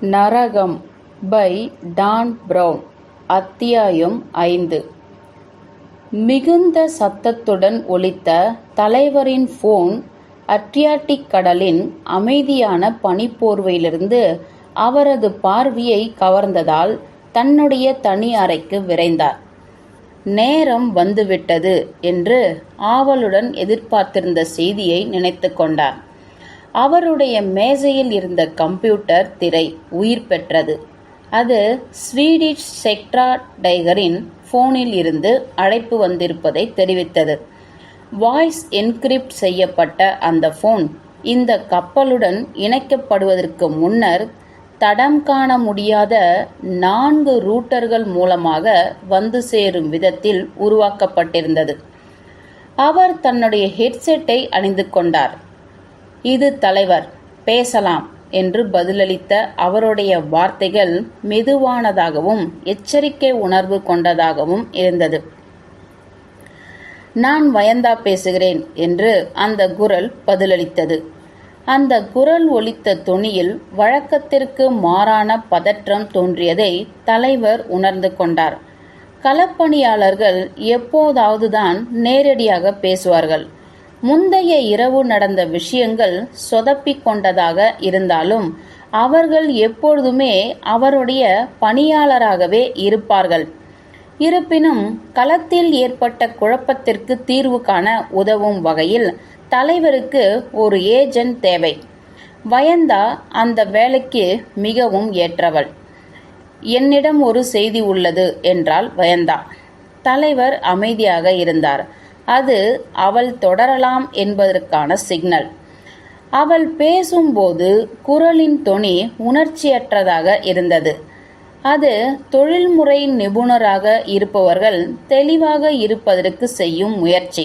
நரகம் by Don brown அத்தியாயம் ஐந்து. மிகுந்த சத்தத்துடன் ஒலித்த தலைவரின் ஃபோன் அட்ரியாட்டிக் கடலின் அமைதியான பனிப்போர்வையிலிருந்து அவரது பார்வையை கவர்ந்ததால் தன்னுடைய தனி அறைக்கு விரைந்தார். நேரம் வந்துவிட்டது என்று ஆவலுடன் எதிர்பார்த்திருந்த செய்தியை நினைத்து கொண்டார். அவருடைய மேஜையில் இருந்த கம்ப்யூட்டர் திரை உயிர் பெற்றது. அது ஸ்வீடிஷ் செக்ட்ரா டைகரின் ஃபோனில் இருந்து அழைப்பு வந்திருப்பதை தெரிவித்தது. வாய்ஸ் என்கிரிப்ட் செய்யப்பட்ட அந்த ஃபோன் இந்த கப்பலுடன் இணைக்கப்படுவதற்கு முன்னர் தடம் காண முடியாத நான்கு ரூட்டர்கள் மூலமாக வந்து சேரும் விதத்தில் உருவாக்கப்பட்டிருந்தது. அவர் தன்னுடைய ஹெட்செட்டை அணிந்து கொண்டார். இது தலைவர் பேசலாம் என்று பதிலளித்த அவருடைய வார்த்தைகள் மெதுவானதாகவும் எச்சரிக்கை உணர்வு கொண்டதாகவும் இருந்தது. நான் வயந்தா பேசுகிறேன் என்று அந்த குரல் பதிலளித்தது. அந்த குரல் ஒலித்த தொனியில் வழக்கத்திற்கு மாறான பதற்றம் தோன்றியதை தலைவர் உணர்ந்து கொண்டார். களப்பணியாளர்கள் எப்போதாவதுதான் நேரடியாக பேசுவார்கள். முந்தைய இரவு நடந்த விஷயங்கள் சொதப்பிக் கொண்டதாக இருந்தாலும் அவர்கள் எப்பொழுதுமே அவருடைய பணியாளராகவே இருப்பார்கள். இருப்பினும் களத்தில் ஏற்பட்ட குழப்பத்திற்கு தீர்வு காண உதவும் வகையில் தலைவருக்கு ஒரு ஏஜென்ட் தேவை. வயந்தா அந்த வேலைக்கு மிகவும் ஏற்றவள். என்னிடம் ஒரு செய்தி உள்ளது என்றால் வயந்தா. தலைவர் அமைதியாக இருந்தார். அது அவள் தொடரலாம் என்பதற்கான சிக்னல் அவள் பேசும்போது குரலின் தொனி உணர்ச்சியற்றதாக இருந்தது. அது தொழில்முறை நிபுணராக இருப்பவர்கள் தெளிவாக இருப்பதற்கு செய்யும் முயற்சி.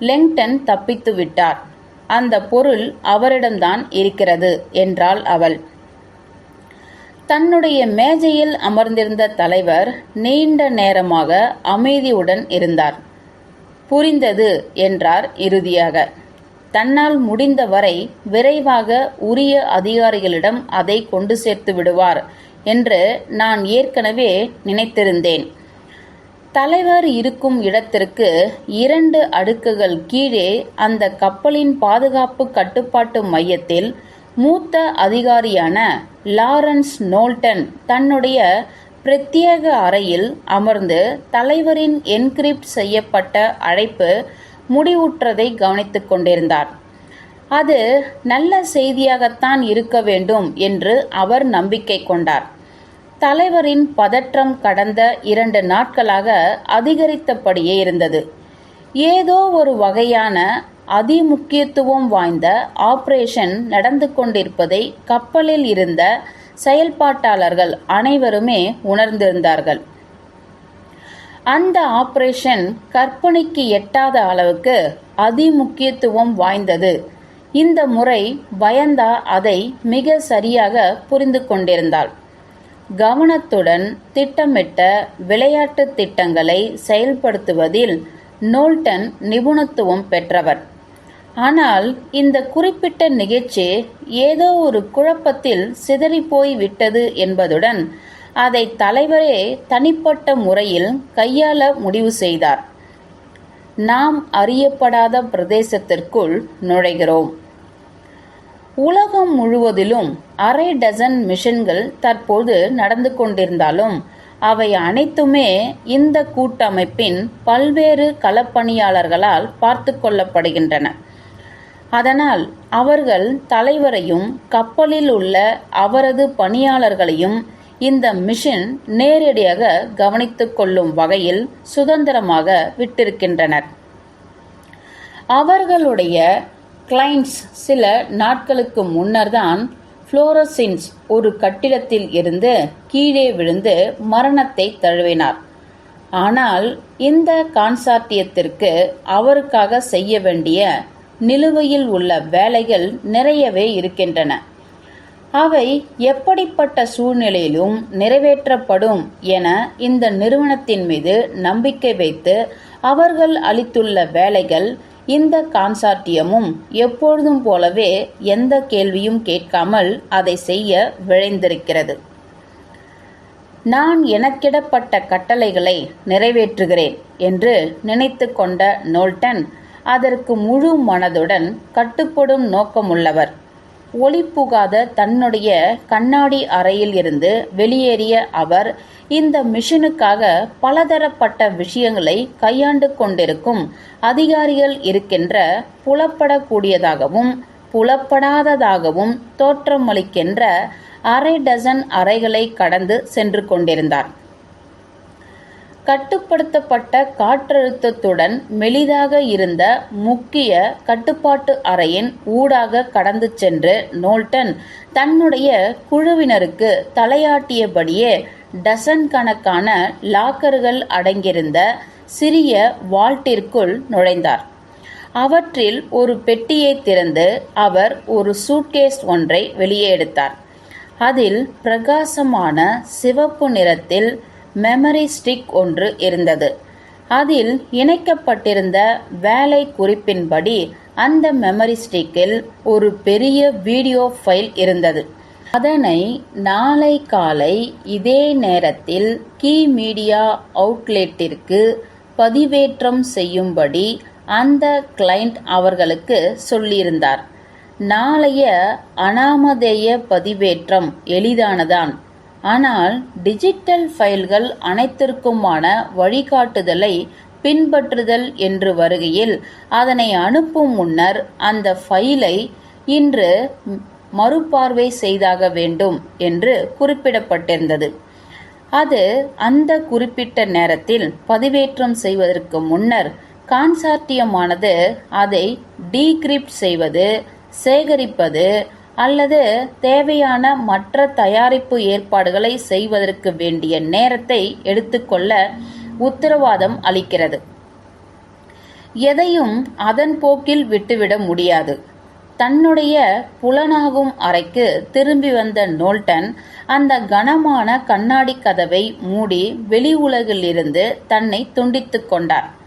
லெங்டன் தப்பித்து விட்டார். அந்த பொருள் அவரிடம்தான் இருக்கிறது என்றாள் அவள். தன்னுடைய மேஜையில் அமர்ந்திருந்த தலைவர் நீண்ட நேரமாக அமைதியுடன் இருந்தார். புரிந்தது என்றார் இறுதியாக. தன்னால் முடிந்தவரை விரைவாக உரிய அதிகாரிகளிடம் அதை கொண்டு சேர்த்து விடுவார் என்று நான் ஏற்கனவே நினைத்திருந்தேன். தலைவர் இருக்கும் இடத்திற்கு இரண்டு அடுக்குகள் கீழே அந்த கப்பலின் பாதுகாப்பு கட்டுப்பாட்டு மையத்தில் மூத்த அதிகாரியான லாரன்ஸ் நோல்டன் தன்னுடைய பிரத்யேக அறையில் அமர்ந்து தலைவரின் என்கிரிப்ட் செய்யப்பட்ட அழைப்பு முடிவுற்றதை கவனித்துக் கொண்டிருந்தார். அது நல்ல செய்தியாகத்தான் இருக்க வேண்டும் என்று அவர் நம்பிக்கை கொண்டார். தலைவரின் பதற்றம் கடந்த இரண்டு நாட்களாக அதிகரித்தபடியே இருந்தது. ஏதோ ஒரு வகையான அதிமுக்கியத்துவம் வாய்ந்த ஆபரேஷன் நடந்து கொண்டிருப்பதை கப்பலில் இருந்த செயல்பாட்டாளர்கள் அனைவருமே உணர்ந்திருந்தார்கள். அந்த ஆபரேஷன் கற்பனைக்கு எட்டாத அளவுக்கு அதிமுக்கியத்துவம் வாய்ந்தது. இந்த முறை பயந்தா அதை மிக சரியாக புரிந்து கொண்டிருந்தாள். கவனத்துடன் திட்டமிட்ட விளையாட்டு திட்டங்களை செயல்படுத்துவதில் நோல்டன் நிபுணத்துவம் பெற்றவர். ஆனால் இந்த குறிப்பிட்ட நிகழ்ச்சி ஏதோ ஒரு குழப்பத்தில் சிதறிப்போய் விட்டது என்பதுடன் அதை தலைவரே தனிப்பட்ட முறையில் கையாள முடிவு செய்தார். நாம் அறியப்படாத பிரதேசத்திற்குள் நுழைகிறோம். உலகம் முழுவதிலும் அரை டசன் மிஷன்கள் தற்போது நடந்து கொண்டிருந்தாலும் அவை அனைத்துமே இந்த கூட்டமைப்பின் பல்வேறு களப்பணியாளர்களால் பார்த்து கொள்ளப்படுகின்றன. அதனால் அவர்கள் தலைவரையும் கப்பலில் உள்ள அவரது பணியாளர்களையும் இந்த மிஷன் நேரடியாக கவனித்துக் கொள்ளும் வகையில் சுதந்திரமாக விட்டிருக்கின்றனர். அவர்களுடைய கிளைண்ட்ஸ் சில நாட்களுக்கு முன்னர்தான் புளோரசின்ஸ் ஒரு கட்டிடத்தில் இருந்து கீழே விழுந்து மரணத்தை தழுவினார். ஆனால் இந்த கான்சார்டியத்திற்கு அவருக்காக செய்ய வேண்டிய நிலுவையில் உள்ள வேலைகள் நிறையவே இருக்கின்றன. அவை எப்படிப்பட்ட சூழ்நிலையிலும் நிறைவேற்றப்படும் என இந்த நிறுவனத்தின் மீது நம்பிக்கை வைத்து அவர்கள் அளித்துள்ள வேலைகள் இந்த கான்சார்டியமும் எப்பொழுதும் போலவே எந்த கேள்வியும் கேட்காமல் அதை செய்ய விழைந்திருக்கிறது. நான் எனக்கிடப்பட்ட கட்டளைகளை நிறைவேற்றுகிறேன் என்று நினைத்து கொண்ட நோல்டன் அதற்கு முழு மனதுடன் கட்டுப்படும் நோக்கமுள்ளவர். ஒளி புகாத தன்னுடைய கண்ணாடி அறையில் இருந்து வெளியேறிய அவர் இந்த மிஷனுக்காக பலதரப்பட்ட விஷயங்களை கையாண்டு கொண்டிருக்கும் அதிகாரிகள் இருக்கின்ற புலப்படக்கூடியதாகவும் புலப்படாததாகவும் தோற்றமளிக்கின்ற அரை டசன் அறைகளை கடந்து சென்று கொண்டிருந்தார். கட்டுப்படுத்தப்பட்ட காற்றழுத்தத்துடன் மெலிதாக இருந்த முக்கிய கட்டுப்பாட்டு அறையின் ஊடாக கடந்து சென்று நோல்டன் தன்னுடைய குழுவினருக்கு தலையாட்டியபடியே டசன் கணக்கான லாக்கர்கள் அடங்கியிருந்த சிறிய வால்ட்டிற்குள் நுழைந்தார். அவற்றில் ஒரு பெட்டியை திறந்து அவர் ஒரு சூட்கேஸ் ஒன்றை வெளியே எடுத்தார். அதில் பிரகாசமான சிவப்பு நிறத்தில் மெமரி ஸ்டிக் ஒன்று இருந்தது. அதில் இணைக்கப்பட்டிருந்த வேலை குறிப்பின்படி அந்த மெமரி ஸ்டிக்கில் ஒரு பெரிய வீடியோ ஃபைல் இருந்தது. அதனை நாளை காலை இதே நேரத்தில் கீ மீடியா அவுட்லெட்டிற்கு பதிவேற்றம் செய்யும்படி அந்த கிளைண்ட் அவர்களுக்கு சொல்லியிருந்தார். நாளைய அனாமதேய பதிவேற்றம் எளிதானதான். ஆனால் டிஜிட்டல் ஃபைல்கள் அனைத்திற்குமான வழிகாட்டுதலை பின்பற்றுதல் என்று வருகையில் அதனை அனுப்பும் முன்னர் அந்த ஃபைலை இன்று மறுபார்வை செய்தாக வேண்டும் என்று குறிப்பிடப்பட்டிருந்தது. அது அந்த குறிப்பிட்ட நேரத்தில் பதிவேற்றம் செய்வதற்கு முன்னர் கான்சார்டியமானது அதை டீக்ரிப்ட் செய்வது சேகரிப்பது அல்லது தேவையான மற்ற தயாரிப்பு ஏற்பாடுகளை செய்வதற்கு வேண்டிய நேரத்தை எடுத்துக்கொள்ள உத்தரவாதம் அளிக்கிறது. எதையும் அதன் போக்கில் விட்டுவிட முடியாது. தன்னுடைய புலனாகும் அறைக்கு திரும்பி வந்த நோல்டன் அந்த கனமான கண்ணாடி கதவை மூடி வெளி உலகிலிருந்து தன்னை துண்டித்துக் கொண்டார்.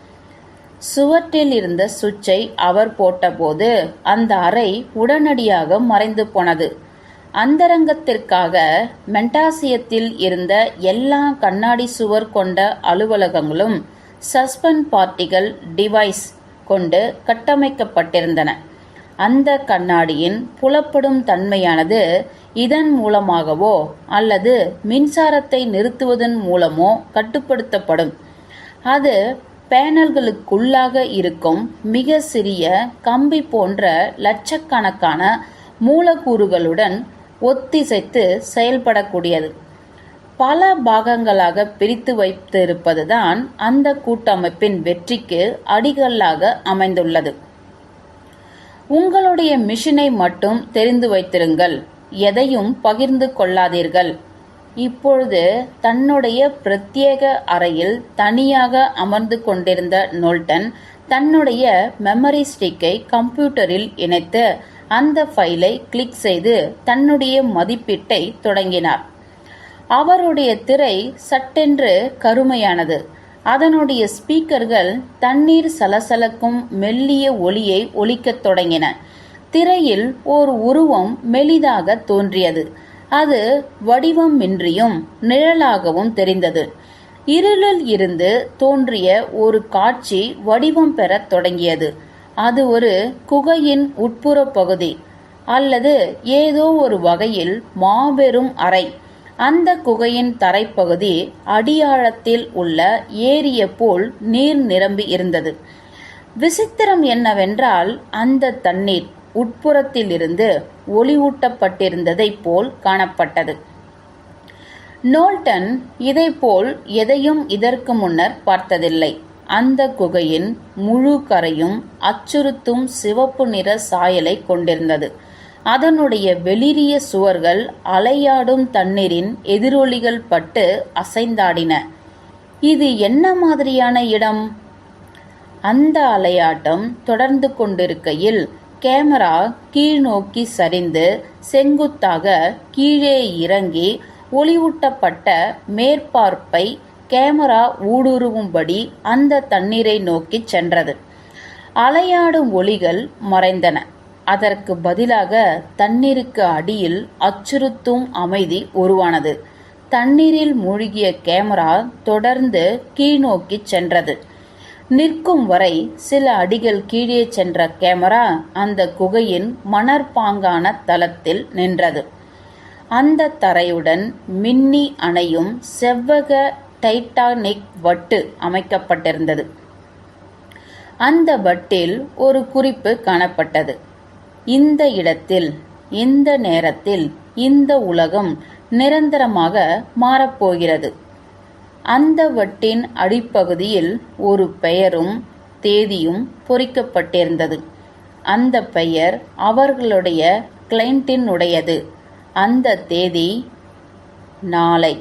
சுவற்றில் இருந்த சுவிட்சை அவர் போட்டபோது அந்த அறை உடனடியாக மறைந்து போனது. அந்தரங்கத்திற்காக மென்டாசியத்தில் இருந்த எல்லா கண்ணாடி சுவர் கொண்ட அலுவலகங்களும் சஸ்பெண்ட் பார்ட்டிகள் டிவைஸ் கொண்டு கட்டமைக்கப்பட்டிருந்தன. அந்த கண்ணாடியின் புலப்படும் தன்மையானது இதன் மூலமாகவோ அல்லது மின்சாரத்தை நிறுத்துவதன் மூலமோ கட்டுப்படுத்தப்படும். அது பேனல்களுக்குள்ளாக இருக்கும் மிக சிறிய கம்பி போன்ற லட்சக்கணக்கான மூலக்கூறுகளுடன் ஒத்திசைத்து செயல்படக்கூடியது. பல பாகங்களாக பிரித்து வைத்திருப்பதுதான் அந்த கூட்டமைப்பின் வெற்றிக்கு அடிகல்லாக அமைந்துள்ளது. உங்களுடைய மிஷினை மட்டும் தெரிந்து வைத்திருங்கள். எதையும் பகிர்ந்து கொள்ளாதீர்கள். இப்பொழுது தன்னுடைய பிரத்யேக அறையில் தனியாக அமர்ந்து கொண்டிருந்த நோல்டன் தன்னுடைய மெமரி ஸ்டிக்கை கம்ப்யூட்டரில் இணைத்து அந்த ஃபைலை கிளிக் செய்து தன்னுடைய மதிப்பீட்டை தொடங்கினார். அவருடைய திரை சட்டென்று கருமையானது. அதனுடைய ஸ்பீக்கர்கள் தண்ணீர் சலசலக்கும் மெல்லிய ஒளியை ஒலிக்கத் தொடங்கின. திரையில் ஓர் உருவம் மெலிதாக தோன்றியது. அது வடிவமின்றியும் நிழலாகவும் தெரிந்தது. இருளில் இருந்து தோன்றிய ஒரு காட்சி வடிவம் பெறத் தொடங்கியது. அது ஒரு குகையின் உட்புற பகுதி அல்லது ஏதோ ஒரு வகையில் மாபெரும் அறை. அந்த குகையின் தரைப்பகுதி அடியாழத்தில் உள்ள ஏரிய போல் நீர் நிரம்பி இருந்தது. விசித்திரம் என்னவென்றால் அந்த தண்ணீர் உட்புறத்திலிருந்து ஒளிவூட்டப்பட்டிருந்ததைப் போல் காணப்பட்டது. நோல்டன் இதைப்போல் எதையும் இதற்கு முன்னர் பார்த்ததில்லை. அந்த குகையின் முழு கரையும் அச்சுறுத்தும் சிவப்பு நிற சாயலை கொண்டிருந்தது. அதனுடைய வெளிரிய சுவர்கள் அலையாடும் தண்ணீரின் எதிரொலிகள் பட்டு அசைந்தாடின. இது என்ன மாதிரியான இடம்? அந்த அலையாட்டம் தொடர்ந்து கொண்டிருக்கையில் கேமரா கீழ்நோக்கி சரிந்து செங்குத்தாக கீழே இறங்கி ஒளிவூட்டப்பட்ட மேற்பார்ப்பை கேமரா ஊடுருவும்படி அந்த தண்ணீரை நோக்கிச் சென்றது. அலையாடும் ஒளிகள் மறைந்தன. அதற்கு பதிலாக தண்ணீருக்கு அடியில் அச்சுறுத்தும் அமைதி உருவானது. தண்ணீரில் மூழ்கிய கேமரா தொடர்ந்து கீழ்நோக்கிச் சென்றது. நிற்கும் வரை சில அடிகள் கீழே சென்ற கேமரா அந்த குகையின் மணற்பாங்கான தளத்தில் நின்றது. அந்த தரையுடன் மின்னி அணையும் செவ்வக டைட்டானிக் வட்டு அமைக்கப்பட்டிருந்தது. அந்த வட்டில் ஒரு குறிப்பு காணப்பட்டது. இந்த இடத்தில் இந்த நேரத்தில் இந்த உலகம் நிரந்தரமாக மாறப்போகிறது. அந்த வட்டின் அடிப்பகுதியில் ஒரு பெயரும் தேதியும் பொறிக்கப்பட்டிருந்தது. அந்த பெயர் அவர்களுடைய கிளைண்டினுடையது அந்த தேதி நாளை.